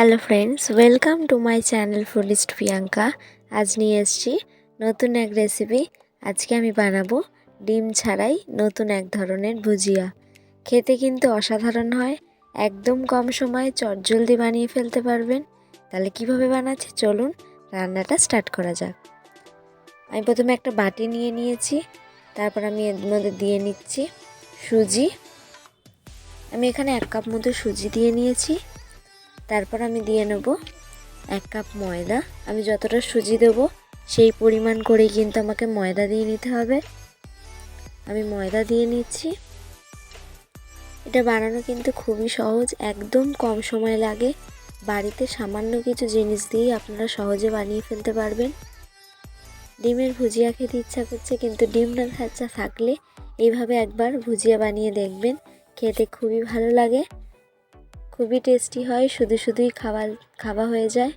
Hello friends welcome to my channel ফুলিস্ট Priyanka আজ নিয়ে এসেছি নতুন এক রেসিপি আজকে আমি বানাবো ডিম ছাড়াই নতুন এক ধরনের ভুজিয়া। খেতে কিন্তু অসাধারণ হয়, একদম কম সময়ে চটজলদি বানিয়ে ফেলতে পারবেন। তাহলে কীভাবে বানাচ্ছি? চলুন রান্নাটা স্টার্ট করা যাক। আমি প্রথমে একটা বাটি নিয়ে নিয়েছি, তারপর আমি এর মধ্যে দিয়ে নিচ্ছি সুজি। আমি এখানে এক কাপ মতো সুজি দিয়ে নিয়েছি। তারপর আমি দিয়ে নেব এক কাপ ময়দা। আমি যতটা সুজি দেবো সেই পরিমাণ করেই কিন্তু আমাকে ময়দা দিয়ে নিতে হবে। আমি ময়দা দিয়ে নিচ্ছি। এটা বানানো কিন্তু খুবই সহজ, একদম কম সময় লাগে। বাড়িতে সামান্য কিছু জিনিস দিয়েই আপনারা সহজে বানিয়ে ফেলতে পারবেন। ডিমের ভুজিয়া খেতে ইচ্ছা করছে, কিন্তু ডিম না খাচ্ছা থাকলে এইভাবে একবার ভুজিয়া বানিয়ে দেখবেন। খেতে খুবই ভালো লাগে। খুবই টেস্টি হয়, শুধু শুধুই খাবার, খাওয়া হয়ে যায়।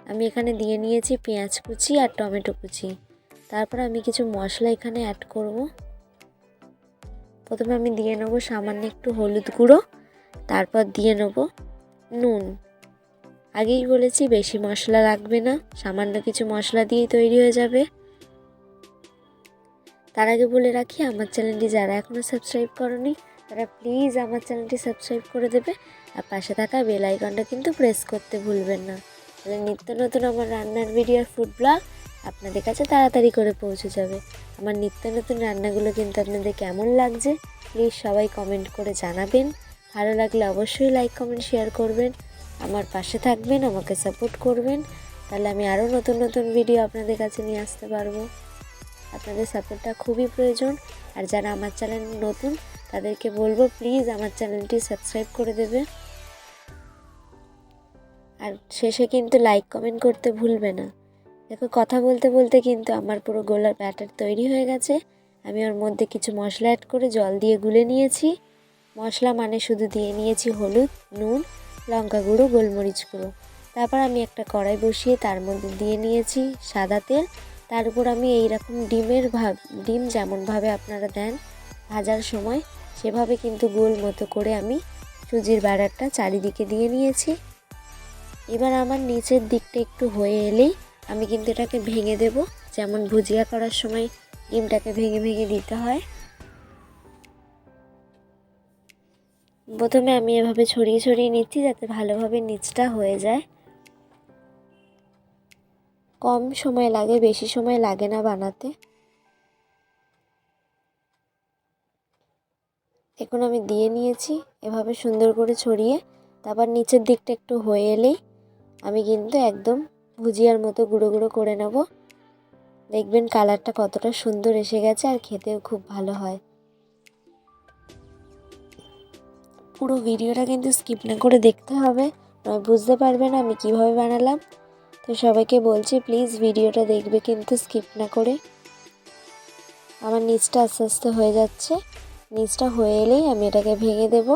আমি এখানে দিয়ে নিয়েছি পেঁয়াজ কুচি আর টমেটো কুচি। তারপর আমি কিছু মশলা এখানে অ্যাড করব। প্রথমে আমি দিয়ে নেব সামান্য একটু হলুদ গুঁড়ো, তারপর দিয়ে নেব নুন। আগেই বলেছি বেশি মশলা লাগবে না, সামান্য কিছু মশলা দিয়েই তৈরি হয়ে যাবে। তার আগে বলে রাখি, আমার চ্যানেলটি যারা এখনও সাবস্ক্রাইব করনি তারা প্লিজ আমার চ্যানেলটি সাবস্ক্রাইব করে দেবে। আর পাশে থাকা বেল আইকনটা কিন্তু প্রেস করতে ভুলবেন না। তাহলে নিত্য নতুন আমার রান্নার ভিডিওর ফুড ব্লগ আপনাদের কাছে তাড়াতাড়ি করে পৌঁছে যাবে। আমার নিত্য নতুন রান্নাগুলো কিন্তু আপনাদের কেমন লাগছে প্লিজ সবাই কমেন্ট করে জানাবেন। ভালো লাগলে অবশ্যই লাইক কমেন্ট শেয়ার করবেন। আমার পাশে থাকবেন, আমাকে সাপোর্ট করবেন। তাহলে আমি আরও নতুন নতুন ভিডিও আপনাদের কাছে নিয়ে আসতে পারব। আপনাদের সাপোর্টটা খুবই প্রয়োজন। আর যারা আমার চ্যানেল নতুন তাদেরকে বলব প্লিজ আমার চ্যানেলটি সাবস্ক্রাইব করে দেবে। আর শেষে কিন্তু লাইক কমেন্ট করতে ভুলবে না। দেখো, কথা বলতে বলতে কিন্তু আমার পুরো গোলার ব্যাটার তৈরি হয়ে গেছে। আমি ওর মধ্যে কিছু মশলা অ্যাড করে জল দিয়ে গুলে নিয়েছি। মশলা মানে শুধু দিয়ে নিয়েছি হলুদ, নুন, লঙ্কা গুঁড়ো, গোলমরিচ গুঁড়ো। তারপর আমি একটা কড়াই বসিয়ে তার মধ্যে দিয়ে নিয়েছি সাদা তেল। তার উপর আমি এই রকম ডিমের ভাব, ডিম যেমনভাবে আপনারা দেন, ভাজার সময় সেভাবে কিন্তু গোল মতো করে আমি সুজির ব্যাটারটা চারিদিকে দিয়ে নিয়েছি। এবার আমার নিচের দিকটা একটু হয়ে এলেই আমি কিন্তু এটাকে ভেঙে দেব। যেমন ভুজিয়া করার সময় ডিমটাকে ভেঙে ভেঙে দিতে হয়। প্রথমে আমি এভাবে ছড়িয়ে ছড়িয়ে নিচ্ছি যাতে ভালোভাবে নিচটা হয়ে যায়। কম সময় লাগে, বেশি সময় লাগে না বানাতে। এখন আমি দিয়ে নিয়েছি, এভাবে সুন্দর করে ছড়িয়ে, তারপর নিচের দিকটা একটু হয়ে এলেই আমি কিন্তু একদম ভুজিয়ার মতো গুঁড়ো গুঁড়ো করে নেব। দেখবেন কালারটা কতটা সুন্দর এসে গেছে আর খেতেও খুব ভালো হয়। পুরো ভিডিওটা কিন্তু স্কিপ না করে দেখতে হবে, নয় বুঝতে পারবেন আমি কীভাবে বানালাম। তো সবাইকে বলছি প্লিজ ভিডিওটা দেখবে কিন্তু স্কিপ না করে। আমার নিচটা আস্তে আস্তে হয়ে যাচ্ছে। নিচটা হয়ে এলেই আমি এটাকে ভেঙে দেব।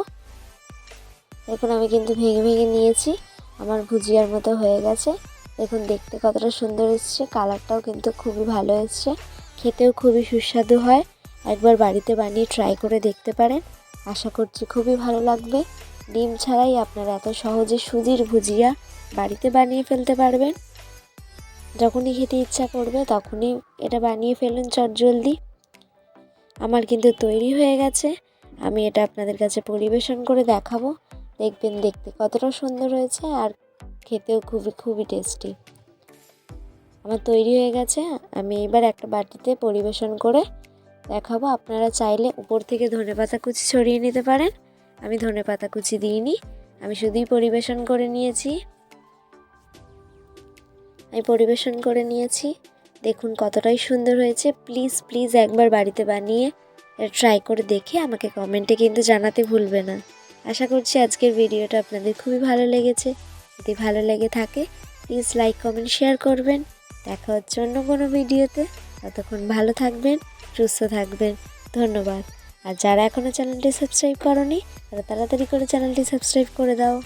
দেখুন, আমি কিন্তু ভেঙে ভেঙে নিয়েছি। আমার ভুজিয়ার মতো হয়ে গেছে। দেখুন, দেখতে কতটা সুন্দর এসছে। কালারটাও কিন্তু খুবই ভালো এসছে। খেতেও খুবই সুস্বাদু হয়। একবার বাড়িতে বানিয়ে ট্রাই করে দেখতে পারেন। আশা করছি খুবই ভালো লাগবে। ডিম ছাড়াই আপনারা এত সহজে সুজির ভুজিয়া বাড়িতে বানিয়ে ফেলতে পারবেন। যখনই খেতে ইচ্ছা করবে, তখনই এটা বানিয়ে ফেলুন চট জলদি আমার কিন্তু তৈরি হয়ে গেছে। আমি এটা আপনাদের কাছে পরিবেশন করে দেখাবো। দেখবেন দেখতে কতটা সুন্দর হয়েছে আর খেতেও খুবই খুবই টেস্টি আমার তৈরি হয়ে গেছে। আমি এবার একটা বাটিতে পরিবেশন করে দেখাবো। আপনারা চাইলে উপর থেকে ধনে পাতা কুচি ছড়িয়ে নিতে পারেন। আমি ধনে পাতা কুচি দিইনি। আমি শুধুই পরিবেশন করে নিয়েছি। আমি পরিবেশন করে নিয়েছি। দেখুন কতটাই সুন্দর হয়েছে। প্লিজ প্লিজ একবার বাড়িতে বানিয়ে ট্রাই করে দেখে আমাকে কমেন্টে কিন্তু জানাতে ভুলবে না। আশা করছি আজকের ভিডিওটা আপনাদের খুবই ভালো লেগেছে। যদি ভালো লেগে থাকে প্লিজ লাইক কমেন্ট শেয়ার করবেন। দেখা হচ্ছে অন্য কোনো ভিডিওতে ততক্ষণ ভালো থাকবেন, সুস্থ থাকবেন। ধন্যবাদ। আর যারা এখনও চ্যানেলটি সাবস্ক্রাইব করনি, তারা তাড়াতাড়ি করে চ্যানেলটি সাবস্ক্রাইব করে দাও।